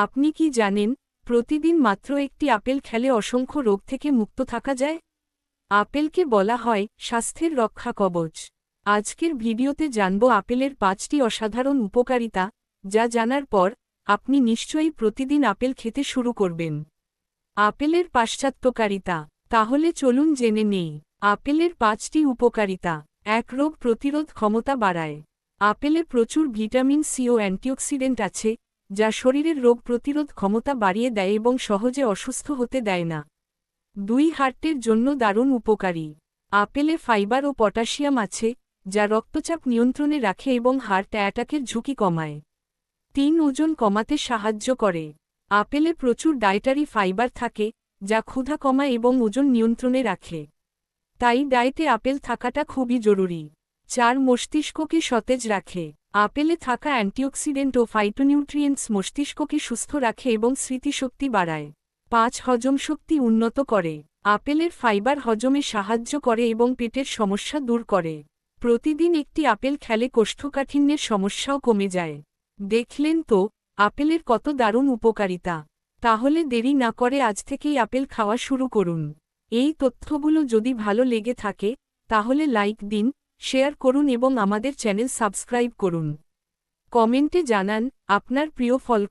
আপনি কি জানেন, প্রতিদিন মাত্র একটি আপেল খেলে অসংখ্য রোগ থেকে মুক্ত থাকা যায়? আপেলকে বলা হয় স্বাস্থ্যের রক্ষা কবচ। আজকের ভিডিওতে জানব আপেলের পাঁচটি অসাধারণ উপকারিতা, যা জানার পর, আপনি নিশ্চয়ই প্রতিদিন আপেল খেতে শুরু করবেন। আপেলের পাশ্চাত্যকারিতা। তাহলে চলুন জেনে নেই, আপেলের পাঁচটি উপকারিতা। এক, রোগ প্রতিরোধ ক্ষমতা বাড়ায়। আপেলে প্রচুর ভিটামিন সি ও অ্যান্টিঅক্সিডেন্ট আছে যা শরীরের রোগ প্রতিরোধ ক্ষমতা বাড়িয়ে দেয় এবং সহজে অসুস্থ হতে দেয় না। দুই হার্টের জন্য দারুণ উপকারী। আপেলে ফাইবার ও পটাশিয়াম আছে, যা রক্তচাপ নিয়ন্ত্রণে রাখে এবং হার্ট অ্যাটাকের ঝুঁকি কমায়। তিন, ওজন কমাতে সাহায্য করে। আপেলে প্রচুর ডায়েটারি ফাইবার থাকে, যা ক্ষুধা কমায় এবং ওজন নিয়ন্ত্রণে রাখে। তাই ডায়েটে আপেল থাকাটা খুবই জরুরি। চার, মস্তিষ্ককে সতেজ রাখে। আপেলে থাকা অ্যান্টিঅক্সিডেন্ট ও ফাইটোনিউট্রিয়েন্টস মস্তিষ্ককে সুস্থ রাখে এবং স্মৃতিশক্তি বাড়ায়। পাঁচ, হজম শক্তি উন্নত করে। আপেলের ফাইবার হজমে সাহায্য করে এবং পেটের সমস্যা দূর করে। প্রতিদিন একটি আপেল খেলে কোষ্ঠকাঠিন্যের সমস্যাও কমে যায়। দেখলেন তো, আপেলের কত দারুণ উপকারিতা। তাহলে দেরি না করে আজ থেকেই আপেল খাওয়া শুরু করুন। এই তথ্যগুলো যদি ভালো লেগে থাকে, তাহলে লাইক দিন শেয়ার করুন এবং আমাদের চ্যানেল সাবস্ক্রাইব করুন। কমেন্টে জানান আপনার প্রিয় ফল